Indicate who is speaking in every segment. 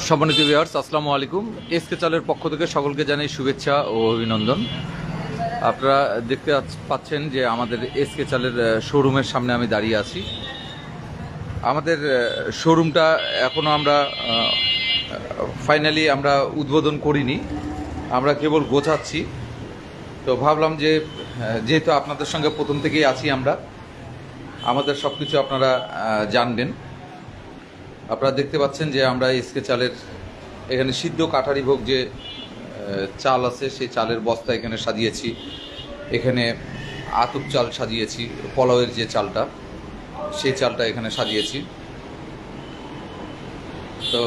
Speaker 1: সম্মানিত ভিউয়ার্স আসসালামু আলাইকুম। এসকে চালের পক্ষ থেকে সকলকে জানাই শুভেচ্ছা ও অভিনন্দন। আপনারা দেখতে পাচ্ছ- পাচ্ছেন যে আমাদের এসকে চালের শোরুমের সামনে আমি দাঁড়িয়ে আছি। আমাদের শোরুমটা এখনও আমরা ফাইনালি আমরা উদ্বোধন করিনি। আমরা কেবল গোছাচ্ছি। তো ভাবলাম যে যেহেতু আপনাদের সঙ্গে প্রথম থেকেই আছি আমরা, আমাদের সব কিছু আপনারা জানবেন। আপনারা দেখতে পাচ্ছেন যে আমরা এসকে চালের এখানে সিদ্ধ কাঠারি ভোগ যে চাল আছে, সেই চালের বস্তা এখানে সাজিয়েছি। এখানে আতপ চাল সাজিয়েছি, পলাওয়ের যে চালটা, সেই চালটা এখানে সাজিয়েছি। তো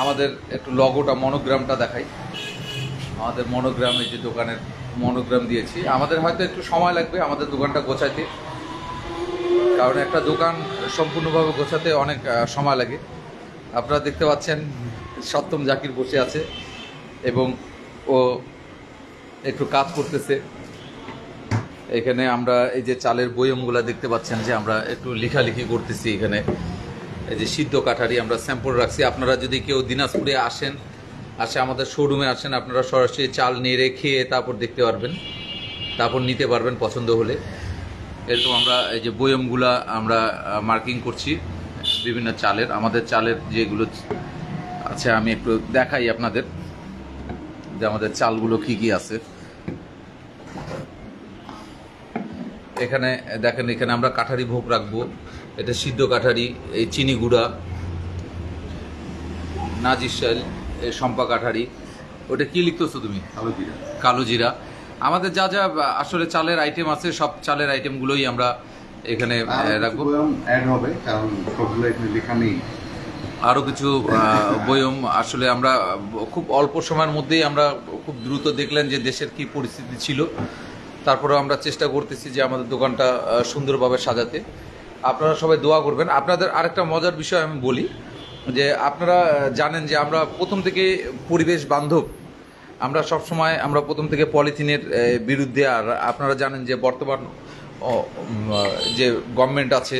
Speaker 1: আমাদের একটু লগোটা মনোগ্রামটা দেখাই। আমাদের মনোগ্রামে যে দোকানের মনোগ্রাম দিয়েছি। আমাদের হয়তো একটু সময় লাগবে, আমাদের দোকানটা গোছাইতে। কারণ একটা দোকান সম্পূর্ণভাবে গোছাতে অনেক সময় লাগে। আপনারা দেখতে পাচ্ছেন, সপ্তম জাকির বসে আছে এবং ও একটু কাজ করতেছে। এখানে আমরা এই যে চালের বয়মগুলো দেখতে পাচ্ছেন যে আমরা একটু লেখালেখি করতেছি এখানে। এই যে সিদ্ধ কাঠারি আমরা স্যাম্পল রাখছি। আপনারা যদি কেউ দিনাজপুরে আসেন, আসে আমাদের শোরুমে আসেন, আপনারা সরাসরি চাল নেড়ে খেয়ে তারপর দেখতে পারবেন। তারপর নিতে পারবেন পছন্দ হলে। এরকম আমরা এই যে বয়মগুলা আমরা মার্কিং করছি বিভিন্ন চালের। আমাদের চালের যেগুলো আছে আমি একটু দেখাই আপনাদের যে আমাদের চালগুলো কি কি আছে। এখানে দেখেন এখানে আমরা কাঠারি ভোগ রাখব। এটা সিদ্ধ কাঠারি এই চিনি গুঁড়া নাজির শাল সম্পা কাঠারি। ওটা কি লিখতেছো তুমি?
Speaker 2: কালো জিরা।
Speaker 1: কালো জিরা। আমাদের যা যা আসলে চালের আইটেম আছে সব চালের আইটেমগুলোই আমরা এখানে রাখব।
Speaker 2: অ্যাড হবে কারণ সবগুলো এখানে লেখা নেই।
Speaker 1: আরও কিছু বয়ম আসলে আমরা খুব অল্প সময়ের মধ্যেই আমরা খুব দ্রুত দেখলেন যে দেশের কি পরিস্থিতি ছিল। তারপরে আমরা চেষ্টা করতেছি যে আমাদের দোকানটা সুন্দরভাবে সাজাতে। আপনারা সবাই দোয়া করবেন। আপনাদের আরেকটা মজার বিষয় আমি বলি যে আপনারা জানেন যে আমরা প্রথম থেকে পরিবেশ বান্ধব আমরা সব সময় আমরা প্রথম থেকে পলিথিনের বিরুদ্ধে আর আপনারা জানেন যে বর্তমান যে গভর্নমেন্ট আছে,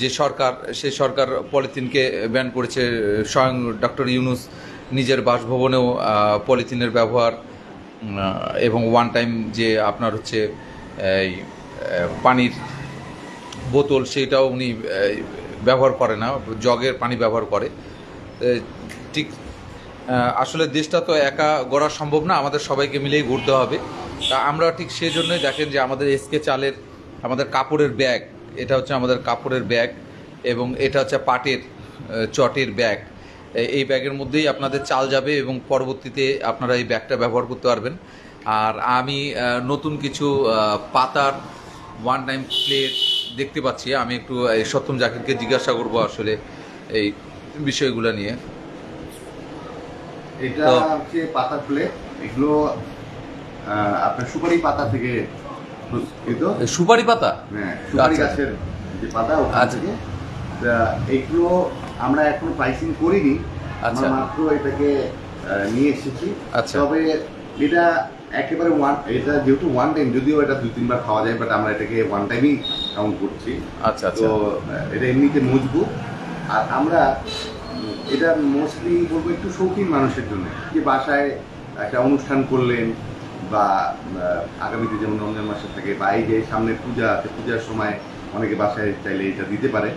Speaker 1: যে সরকার, সে সরকার পলিথিনকে ব্যান করেছে, স্বয়ং ডক্টর ইউনুস নিজের বাসভবনেও পলিথিনের ব্যবহার এবং ওয়ান টাইম যে আপনার হচ্ছে, এই পানির বোতল সেটাও উনি ব্যবহার করে না, জগের পানি ব্যবহার করে। ঠিক আসলে দেশটা তো একা গড়া সম্ভব না, আমাদের সবাইকে মিলেই ঘুরতে হবে। তা আমরা ঠিক সেই জন্যই দেখেন যে আমাদের এসকে চালের, আমাদের কাপড়ের ব্যাগ, এটা হচ্ছে আমাদের কাপড়ের ব্যাগ এবং এটা হচ্ছে পাটের চটের ব্যাগ। এই ব্যাগের মধ্যেই আপনাদের চাল যাবে এবং পরবর্তীতে আপনারা এই ব্যাগটা ব্যবহার করতে পারবেন। আর আমি নতুন কিছু পাতার ওয়ান টাইম প্লেট দেখতে পাচ্ছি। আমি একটু সত্যম জাকিরকে জিজ্ঞাসা করব আসলে এই বিষয়গুলো নিয়ে।
Speaker 2: এটা হচ্ছে পাতা প্লেট এগুলো আপনার সুপারি পাতা থেকে প্রস্তুত।
Speaker 1: সুপারি পাতা?
Speaker 2: হ্যাঁ সুপারি
Speaker 1: আচ্ছা।
Speaker 2: গাছের যে পাতা ওখান
Speaker 1: আচ্ছা।
Speaker 2: থেকে। এগুলো আমরা এখনও প্রাইসিং করিনি।
Speaker 1: আচ্ছা।
Speaker 2: আমরা মাত্র এটাকে নিয়ে এসেছি।
Speaker 1: আচ্ছা।
Speaker 2: তবে এটা একেবারে ওয়ান এটা যেহেতু ওয়ান টাইম যদিও এটা দুই তিনবার খাওয়া যায় বাট আমরা এটাকে ওয়ান টাইমই কাউন্ট করছি।
Speaker 1: আচ্ছা
Speaker 2: তো
Speaker 1: আচ্ছা
Speaker 2: এটা এমনিতে মজবুত। আর আমরা এটা মোস্টলি বলব একটু শৌখিন মানুষের জন্য যে বাসায় একটা অনুষ্ঠান করলেন বা আগামীতে যেমন রমজান মাসে থাকে বা এই যে সামনে পূজা আছে পূজার সময় অনেকে বাসায় চাইলে এটা দিতে পারে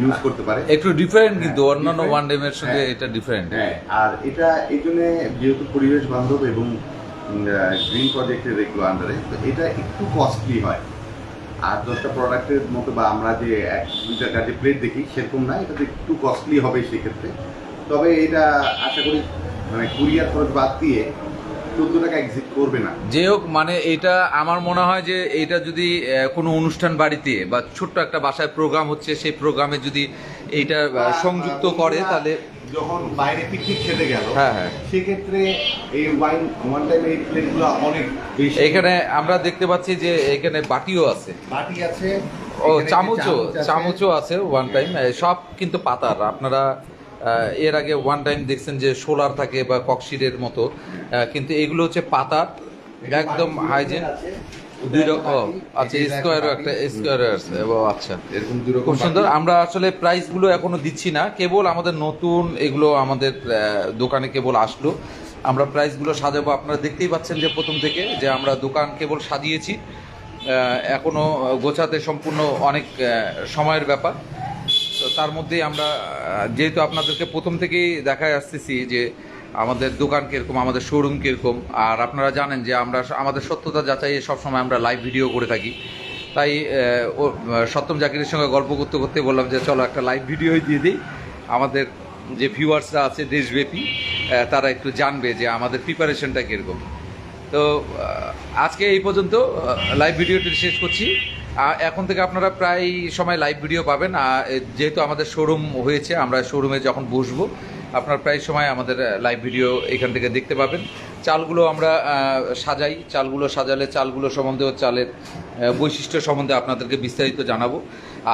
Speaker 2: ইউজ করতে পারে
Speaker 1: একটু ডিফারেন্ট কিন্তু
Speaker 2: হ্যাঁ,
Speaker 1: অন্যান্য। ওয়ান ডেমের সঙ্গে
Speaker 2: হ্যাঁ।
Speaker 1: এটা ডিফারেন্ট
Speaker 2: হ্যাঁ আর এটা এই জন্য যেহেতু পরিবেশ বান্ধব এবং গ্রিন প্রজেক্টের এগুলো আন্ডারে তো এটা একটু কস্টলি হয় আর দশটা প্রোডাক্টের মতো বা আমরা যে এক দুই টাকার যে প্লেট দেখি সেরকম না এটা তো একটু কস্টলি হবে সেক্ষেত্রে তবে এটা আশা করি মানে কুরিয়ার খরচ বাদ দিয়ে চোদ্দ টাকা এক্সিট করবে না।
Speaker 1: যে হোক মানে এটা আমার মনে হয় যে এটা যদি কোনো অনুষ্ঠান বাড়িতে বা ছোট্ট একটা বাসায় প্রোগ্রাম হচ্ছে সেই প্রোগ্রামে যদি এইটা আহ, সংযুক্ত করে তাহলে
Speaker 2: যখন বাইরে পিকনিক খেতে গেল
Speaker 1: হ্যাঁ, হ্যাঁ।
Speaker 2: সেক্ষেত্রে এই ওয়াইন ওয়ান টাইম এই প্লেটগুলো অনেক বেশি।
Speaker 1: এখানে আমরা দেখতে পাচ্ছি যে এখানে বাটিও আছে।
Speaker 2: বাটি আছে
Speaker 1: ও চামচও চামচও আছে ওয়ান টাইম সব কিন্তু পাতার। আপনারা এর আগে ওয়ান টাইম দেখছেন যে সোলার থাকে বা ককশিটের মতো কিন্তু এগুলো হচ্ছে পাতার একদম হাইজেন দুই রকম আচ্ছা স্কোয়ারও একটা স্কোয়ারও আছে। ও আচ্ছা।
Speaker 2: এরকম দুই রকম
Speaker 1: খুব সুন্দর। আমরা আসলে প্রাইসগুলো এখনও দিচ্ছি না। কেবল আমাদের নতুন এগুলো আমাদের দোকানে কেবল আসলো। আমরা প্রাইসগুলো সাজাবো। আপনারা দেখতেই পাচ্ছেন যে প্রথম থেকে যে আমরা দোকান কেবল সাজিয়েছি। এখনও গোছাতে সম্পূর্ণ অনেক সময়ের ব্যাপার। তার মধ্যেই আমরা যেহেতু আপনাদেরকে প্রথম থেকেই দেখায় আসতেছি যে আমাদের দোকান কীরকম, আমাদের শোরুম কীরকম, আর আপনারা জানেন যে আমরা আমাদের সত্যতা যাচাইয়ে সবসময় আমরা লাইভ ভিডিও করে থাকি। তাই ও সত্যম জাকিরের সঙ্গে গল্প করতে করতে বললাম যে চলো একটা লাইভ ভিডিওই দিয়ে দিই। আমাদের যে ভিউয়ার্সরা আছে দেশব্যাপী তারা একটু জানবে যে আমাদের প্রিপারেশনটা কীরকম। তো আজকে এই পর্যন্ত লাইভ ভিডিওটি শেষ করছি। এখন থেকে আপনারা প্রায় সময় লাইভ ভিডিও পাবেন। যেহেতু আমাদের শোরুম হয়েছে, আমরা শোরুমে যখন বসবো, আপনারা প্রায় সময় আমাদের লাইভ ভিডিও এখান থেকে দেখতে পাবেন। চালগুলো আমরা সাজাই। চালগুলো সাজালে চালগুলো সম্বন্ধেও চালের বৈশিষ্ট্য সম্বন্ধে আপনাদেরকে বিস্তারিত জানাব।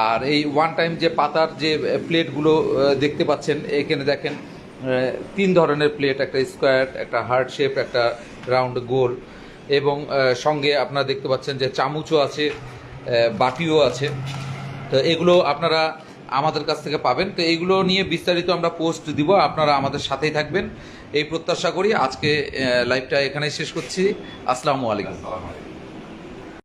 Speaker 1: আর এই ওয়ান টাইম যে পাতার যে প্লেটগুলো দেখতে পাচ্ছেন, এখানে দেখেন তিন ধরনের প্লেট, একটা স্কোয়ার একটা হার্ট শেপ একটা রাউন্ড গোল। এবং সঙ্গে আপনারা দেখতে পাচ্ছেন যে চামচও আছে বাটিও আছে। তো এগুলো আপনারা আমাদের কাছ থেকে পাবেন। তো এইগুলো নিয়ে বিস্তারিত আমরা পোস্ট দিব, আপনারা আমাদের সাথেই থাকবেন। এই প্রত্যাশা করি আজকে লাইভটা এখানেই শেষ করছি।
Speaker 2: আসসালামু আলাইকুম।